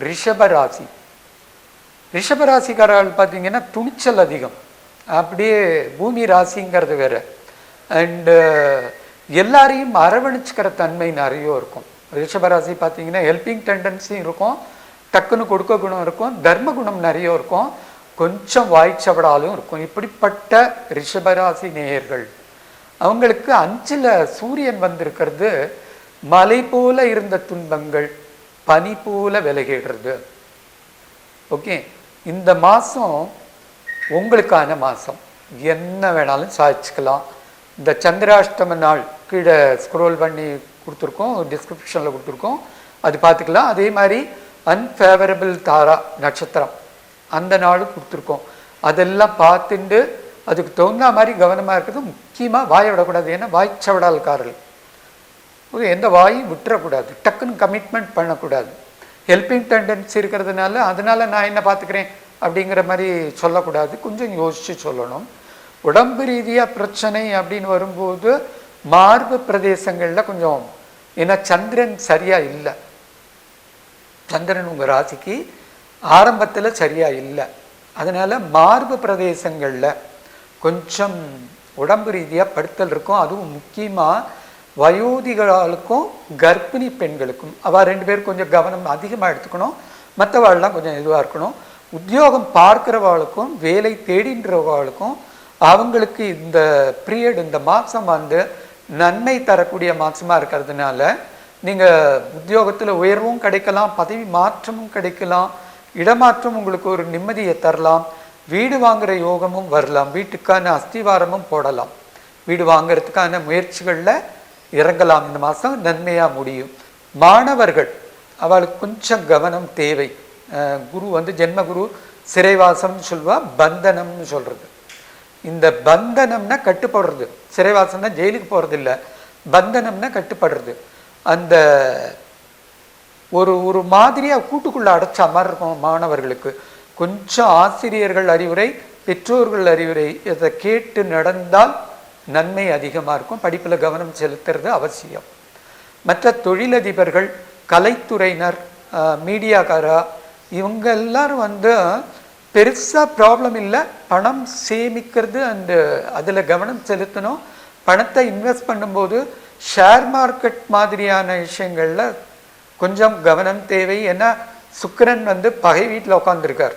ரிஷபராசி. ரிஷபராசிக்காரர்கள் பார்த்தீங்கன்னா துணிச்சல் அதிகம். அப்படியே பூமி ராசிங்கிறது வேற. அண்டு எல்லாரையும் அரவணைச்சிக்கிற தன்மை நிறைய இருக்கும். ரிஷபராசி பார்த்தீங்கன்னா ஹெல்பிங் டெண்டன்சியும் இருக்கும். டக்குன்னு கொடுக்க குணம் இருக்கும். தர்ம குணம் நிறைய இருக்கும். கொஞ்சம் வாய்ச்சவடாலும் இருக்கும். இப்படிப்பட்ட ரிஷபராசி நேயர்கள். அவங்களுக்கு அஞ்சில் சூரியன் வந்திருக்கிறது. மலை போல இருந்த துன்பங்கள். பனி போல விலகிடுறது ஓகே இந்த மாதம் உங்களுக்கான மாதம் என்ன வேணாலும் சாதிச்சுக்கலாம். இந்த சந்திராஷ்டம நாள் கீழே ஸ்க்ரோல் பண்ணி கொடுத்துருக்கோம் டிஸ்கிரிப்ஷனில் கொடுத்துருக்கோம். அது பார்த்துக்கலாம். அதே மாதிரி அன்ஃபேவரபிள் தாரா நட்சத்திரம். அந்த நாளும் கொடுத்துருக்கோம். அதெல்லாம் பார்த்துட்டு அதுக்கு தகுந்த மாதிரி கவனமாக இருக்கிறது. முக்கியமாக வாய விடக்கூடாது. ஏன்னா வாய்ச்சவடால்காரர்கள் எந்த வாயும் விட்டுறக்கூடாது. டக்குன்னு கமிட்மெண்ட் பண்ணக்கூடாது. ஹெல்பிங் டெண்டன்சி இருக்கிறதுனால அதனால் நான் என்ன பார்த்துக்கிறேன் அப்படிங்கிற மாதிரி சொல்லக்கூடாது. கொஞ்சம் யோசித்து சொல்லணும். உடம்பு ரீதியாக பிரச்சனை அப்படின்னு வரும்போது மார்பு பிரதேசங்களில் கொஞ்சம் ஏன்னா சந்திரன் சரியாக இல்லை. சந்திரன் உங்கள் ராசிக்கு ஆரம்பத்தில் சரியாக இல்லை. அதனால் மார்பு பிரதேசங்களில் கொஞ்சம் உடம்பு ரீதியாக படுத்தல் இருக்கும். அதுவும் முக்கியமாக வயோதிகளுக்கும் கர்ப்பிணி பெண்களுக்கும் அவள் ரெண்டு பேரும் கொஞ்சம் கவனம் அதிகமாக எடுத்துக்கணும். மற்றவாள்லாம் கொஞ்சம் இதுவாக இருக்கணும். உத்தியோகம் பார்க்குறவாளுக்கும் வேலை தேடின்றவாளுக்கும் அவங்களுக்கு இந்த பீரியட் இந்த மாதம் வந்து நன்மை தரக்கூடிய மாதமாக இருக்கிறதுனால நீங்கள் உத்தியோகத்தில் உயர்வும் கிடைக்கலாம் பதவி மாற்றமும் கிடைக்கலாம் இடமாற்றம் உங்களுக்கு ஒரு நிம்மதியை தரலாம் வீடு வாங்குகிற யோகமும் வரலாம் வீட்டுக்கான அஸ்திவாரமும் போடலாம். வீடு வாங்கிறதுக்கான முயற்சிகளில் இறங்கலாம் இந்த மாதம் நன்மையாக முடியும். மாணவர்கள் அவளுக்கு கொஞ்சம் கவனம் தேவை. குரு வந்து ஜென்ம குரு சிறைவாசம்னு சொல்வா பந்தனம்னு சொல்கிறது இந்த பந்தனம்னா கட்டுப்படுறது. சிறைவாசம்னா ஜெயிலுக்கு போகிறது இல்லை பந்தனம்னா கட்டுப்படுறது. அந்த ஒரு ஒரு மாதிரியாக கூட்டுக்குள்ளே அடைச்ச மாதிரி இருக்கும் மாணவர்களுக்கு. கொஞ்சம் ஆசிரியர்கள் அறிவுரை பெற்றோர்கள் அறிவுரை இதை கேட்டு நடந்தால் நன்மை அதிகமாக இருக்கும். படிப்பில் கவனம் செலுத்துறது அவசியம். மற்ற தொழிலதிபர்கள் கலைத்துறையினர் மீடியாக்காரா இவங்க எல்லாரும் வந்து பெருசாக ப்ராப்ளம் இல்லை. பணம் சேமிக்கிறது அந்த அதில் கவனம் செலுத்தணும். பணத்தை இன்வெஸ்ட் பண்ணும்போது ஷேர் மார்க்கெட் மாதிரியான விஷயங்களில் கொஞ்சம் கவனம் தேவை. ஏன்னா சுக்கரன் வந்து பகை வீட்டில் உட்காந்துருக்கார்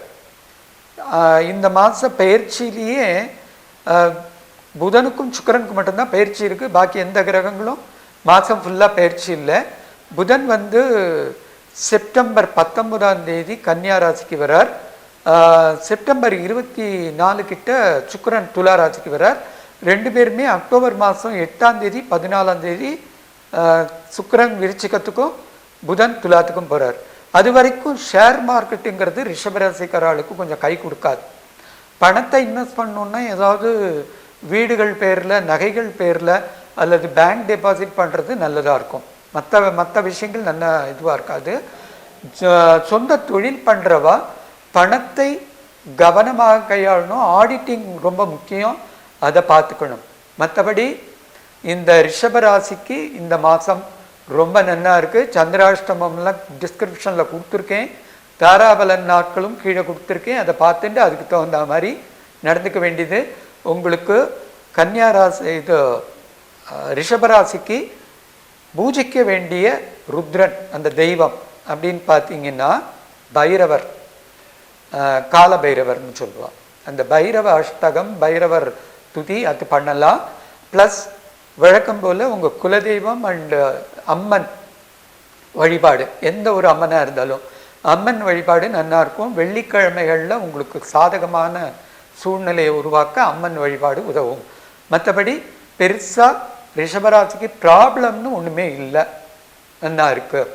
இந்த மாத பயிற்சியிலேயே புதனுக்கும் சுக்கிரனுக்கும் மட்டும்தான் பயிற்சி இருக்குது பாக்கி எந்த கிரகங்களும் மாதம் ஃபுல்லாக பயிற்சி இல்லை. புதன் வந்து செப்டம்பர் பத்தொன்பதாம் தேதி கன்னியா ராசிக்கு வரார். செப்டம்பர் இருபத்தி நாலு கிட்ட சுக்கரன் துலா ராசிக்கு வரார். ரெண்டு பேருமே அக்டோபர் மாதம் எட்டாம் தேதி பதினாலாம் தேதி சுக்கரன் விருச்சிகத்துக்கும் புதன் துலாத்துக்கும் போகிறார் அது வரைக்கும் ஷேர் மார்க்கெட்டுங்கிறது ரிஷபராசிக்காரர்களுக்கு கொஞ்சம் கை கொடுக்காது. பணத்தை இன்வெஸ்ட் பண்ணணுன்னா ஏதாவது வீடுகள் பேரில் நகைகள் பேரில் அல்லது பேங்க் டெபாசிட் பண்ணுறது நல்லதாக இருக்கும். மற்ற மற்ற விஷயங்கள் நல்ல இதுவாக இருக்காது. சொந்த தொழில் பண்ணுறவா பணத்தை கவனமாக கையாளணும். ஆடிட்டிங் ரொம்ப முக்கியம். அதை பார்த்துக்கணும். மற்றபடி இந்த ரிஷபராசிக்கு இந்த மாதம் ரொம்ப நன்னா இருக்குது சந்திராஷ்டமம்லாம் டிஸ்கிரிப்ஷனில் கொடுத்துருக்கேன். தாராபலன் நாட்களும் கீழே கொடுத்துருக்கேன். அதை பார்த்துட்டு அதுக்கு தகுந்த மாதிரி நடந்துக்க வேண்டியது. உங்களுக்கு கன்னியாராசி இது ரிஷபராசிக்கு பூஜிக்க வேண்டிய ருத்ரன் அந்த தெய்வம் அப்படின்னு பார்த்தீங்கன்னா பைரவர். கால பைரவர்னு சொல்லுவாள் அந்த பைரவ அஷ்டகம் பைரவர் துதி அது பண்ணலாம். ப்ளஸ் வழக்கம் போல் உங்கள் குலதெய்வம் அண்டு அம்மன் வழிபாடு எந்த ஒரு அம்மனாக இருந்தாலும். அம்மன் வழிபாடு நல்லாயிருக்கும் இருக்கும். வெள்ளிக்கிழமைகளில் உங்களுக்கு சாதகமான சூழ்நிலையை உருவாக்க அம்மன் வழிபாடு உதவும். மற்றபடி பெருசாக ரிஷபராசிக்கு ப்ராப்ளம்னு ஒன்றுமே இல்லை. நல்லா இருக்குது